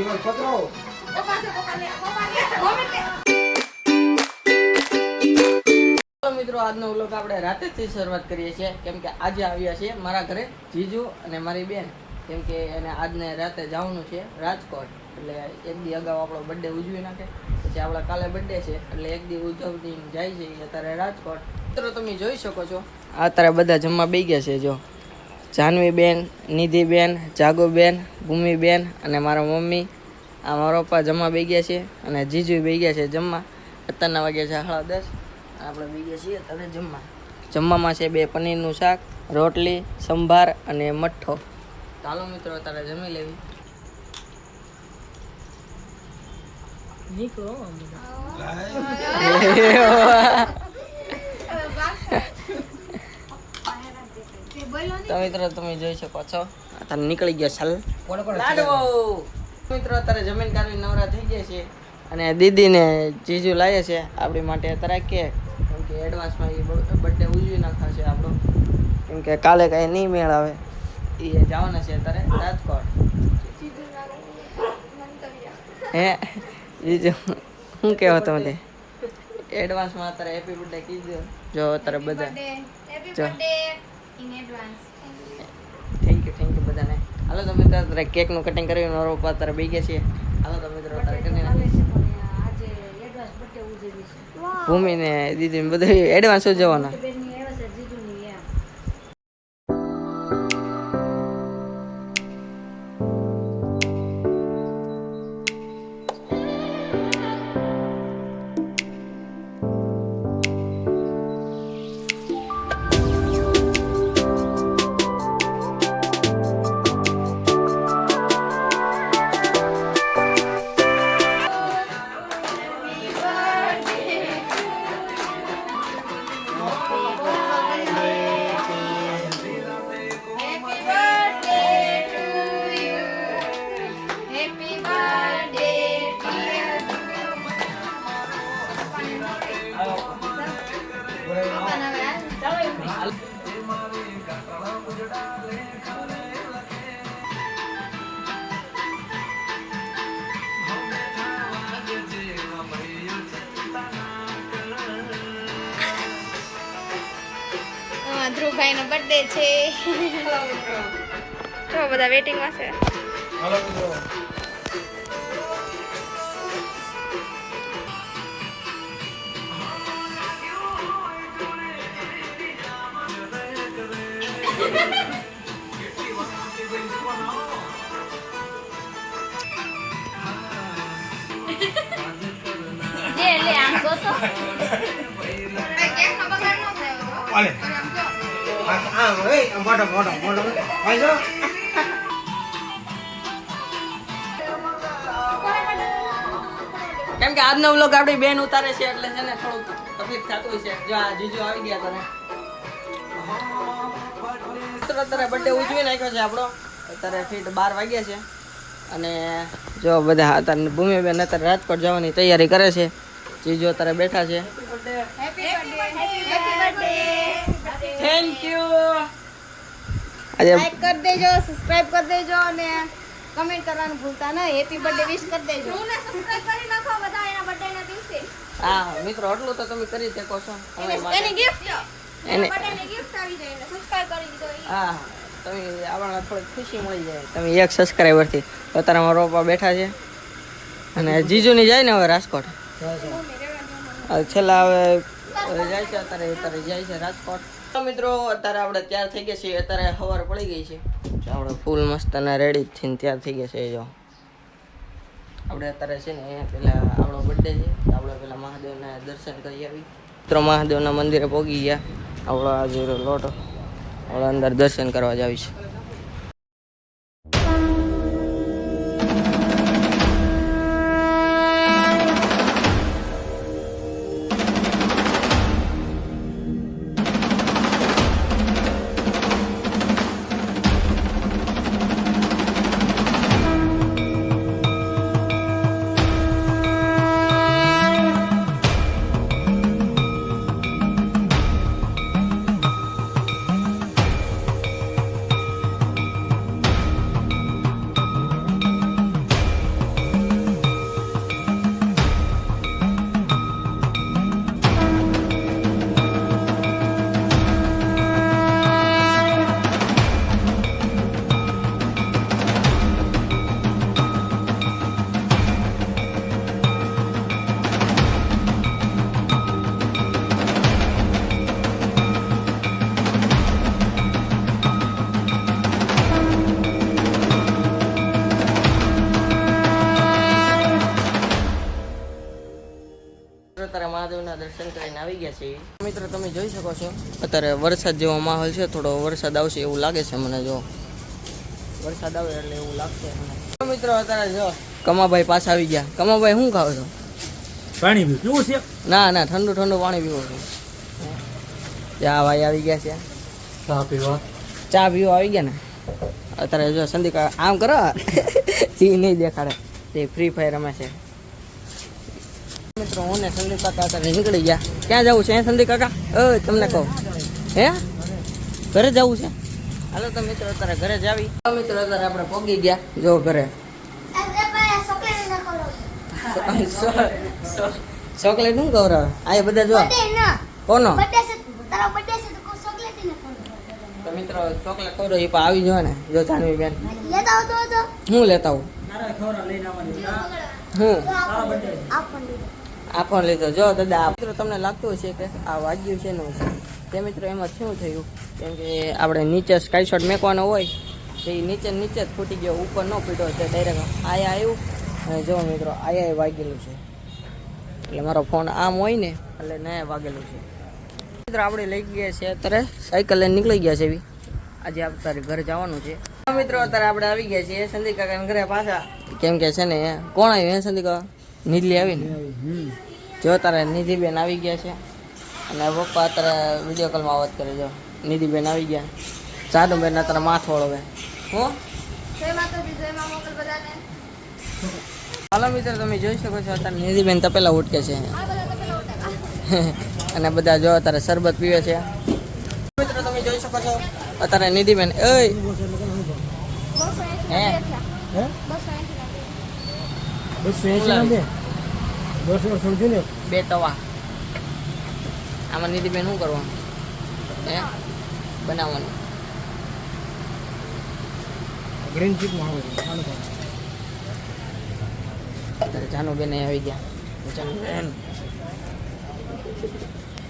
છોકરો ચાલો મિત્રો, આજનો વ્લોગ આપણે રાતેથી શરૂઆત કરીએ છીએ. કેમ કે આજે આવ્યા છીએ મારા ઘરે જીજુ અને મારી બેન. કેમ કે એને આજને રાતે જવાનું છે રાજકોટ. એટલે એક દી અગાઉ આપણો બર્થડે ઉજવી નાખે. પછી આપણા કાલે બર્થડે છે. એટલે એક દી ઉજવણી જાય છે અત્યારે રાજકોટ. મિત્રો, તમે જોઈ શકો છો. અત્યારે બધા જમવા બેસી ગયા છે જો. જાનવી બેન જાગુબેન ભૂમિબેન જાગુ બેન ભૂમિ બેન અને મારા મમ્મી. આ મારા પપ્પા જમવા બે ગયા છે અને જીજુ બે ગયા છે જમવા. અત્યારના વાગ્યા છે સાડા દસ. આપણે બીજે છીએ અત્યારે જમવા. જમવામાં છે બે પનીરનું શાક રોટલી સંભાર અને મઠ્ઠો. ચાલો મિત્રો તારે જમી લેવી. નીકળો તો મિત્રો તમે જોઈ શકો છો. અત્યારે નીકળી ગયો કોને લાડવો! મિત્રો અત્યારે જમીન કાઢવી નવરા થઈ ગયા છે અને દીદીને જીજુ લાવે છે આપણી માટે. અત્યારે કેક કેમ કે એડવાન્સમાં એ બર્થડે ઉજવી નાખાશે આપણો. કેમ કે કાલે કાંઈ નહીં મેળ આવે એ જવાના છે અત્યારે રાજકોટ. હે? જીજુ શું કહેવો તમે? એડવાન્સમાં અત્યારે હેપી બર્થડે કીધું. જો અત્યારે બધા જો. યુ બધાને હાલો તો મિત્રો અત્યારે કેકનું કટિંગ કરીને મારો પપ્પા અત્યારે બે ગયા છીએ. હાલો તો મિત્રો અત્યારે કરી નાખીએ ભૂમિ ને દીદી બધું એડવાન્સ જ જવાના ધ્રુવભાઈ નો બર્થડે છે. જો બધા વેટિંગમાં છે હાલો. કેમ કે આજનો વ્લોગ આપણી બેન ઉતારે છે, એટલે છે ને થોડુંક તકલીફ થતું હોય છે. જો આ જીજુ આવી ગયા તને. અત્યારે બર્થડે ઉજવી નાખ્યો છે આપણો. અત્યારે ફીટ બાર વાગ્યા છે. અને જો બધા અત્યારે ભૂમિબેન અત્યારે રાજકોટ જવાની તૈયારી કરે છે. જીજુ અત્યારે બેઠા છે. થેન્ક યુ આજે લાઈક કરી દેજો સબસ્ક્રાઇબ કરી દેજો અને કમેન્ટ કરવાનું ભૂલતા નહીં. હેપી બર્થડે વિશ કરી દેજો. ને સબસ્ક્રાઇબ કરી નાખો બધા એના બર્થડે ના દિવસે. હા મિત્રો એટલું તો તમે કરી શકો છો. એની ગિફ્ટ એને બર્થડે ની ગિફ્ટ આવી જાય ને સબસ્ક્રાઇબ કરી દીધો હા તમે આપણને થોડીક ખુશી મળી જાય. તમે એક સબસ્ક્રાઈબરથી અત્યારે મારા બેઠા છે. અને જીજુની જાય ને હવે રાજકોટ. હવે છેલ્લા હવે જાય છે અત્યારે અત્યારે જાય છે રાજકોટ. મિત્રો, અત્યારે આપણે તૈયાર થઈ ગયા છીએ. અત્યારે હવાર પડી ગઈ છે. આપણે ફૂલ મસ્ત અને રેડી થઈને તૈયાર થઈ ગયા છે, જો. આપણે અત્યારે છે ને, પેલા આપણો બર્થડે છે આપણે પેલા મહાદેવના દર્શન કરી આવી. મિત્રો, મહાદેવના મંદિરે પહોંચી ગયા. આપણો આ જે લોટો આપણે અંદર દર્શન કરવા જાવી છે. મહાદેવના દર્શન કરીને આવી ગયા છીએ. મિત્રો તમે જોઈ શકો છો. અત્યારે વરસાદ જેવો માહોલ છે થોડો વરસાદ આવશે એવું લાગે છે મને જો. વરસાદ આવે એટલે એવું લાગશે મને. મિત્રો અત્યારે જો કમાભાઈ પાછા આવી ગયા. કમાભાઈ શું ખાવ છો? પાણી પીવું. છે? ના ના ઠંડુ ઠંડુ પાણી પીવું છું. ચા ભાઈ આવી ગયા છે. ચા પીવા. ચા પીવા આવી ગયા ને? અત્યારે જો સંદીકા આમ કરો. એ નહીં દેખાડે. તે ફ્રી ફાયર રમે છે. મિત્રો હું ને સંદીપ કાકા અત્યારે નીકળી ગયા. ક્યાં જવું છે સંદીપ કાકા? અ તમને કહું. હે? ઘરે જવું છે? હાલો તો મિત્રો અત્યારે ઘરે જ આવી. મિત્રો અત્યારે આપણે પોગી ગયા. જો ઘરે. ચોકલેટ શું ખવડાવે આ બધા જો. કોનો? તો મિત્રો ચોકલેટ ખવડો એ પણ આવી જો ને જો જાનવી બેન. હું લેતા આવું? હું? આ પણ લીધો. જો દાદા, મિત્રો, તમને લાગતું હશે કે આ વાગ્યું છે ને તે મિત્રો, એમાં શું થયું? કેમ કે આપણે નીચે સ્કાયશોટ મેકવાનો હોય, તો એ નીચે નીચે જ ફૂટી ગયો, ઉપર ન ફૂટ્યો છે ડાયરેક્ટ આયા આવ્યું અને જો મિત્રો, આયા વાગેલું છે. એટલે મારો ફોન આમ હોય ને, એટલે ને વાગેલું છે. મિત્રો, આપણે લઈ ગયા છે અત્યારે, સાયકલ લઈને નીકળી ગયા છે એવી. આજે અત્યારે ઘરે જવાનું છે. મિત્રો, અત્યારે આપણે આવી ગયા છીએ સંદીપ કાકાના ઘરે પાછા. કેમ કે છે ને, કોણ આવ્યું હે સંદીપ નીલી આવી ને જો તારે નિધિબેન આવી ગયા છે. અને પપ્પા અત્યારે વીડિયો કોલમાં વાત કરે જો નિધિબેન આવી ગયા સાધુબેન અત્યારે માથો વળવે હું? હાલો મિત્રો તમે જોઈ શકો છો અત્યારે નિધિબેન તપેલા ઉટકે છે. આ બધા તો પેલા ઉઠાકા અને બધા જો અત્યારે શરબત પીવે છે. મિત્રો તમે જોઈ શકો છો અત્યારે નિધિબેન એ હે? બસો એંસી બે બસો સમજો ને બે તવા. આમાં નિધિબેન શું કરવાનું? હે? બનાવવાનું. ગ્રીન ચીપમાં આવે છે. જાનુબેન આવી ગયા. જાનુબેન.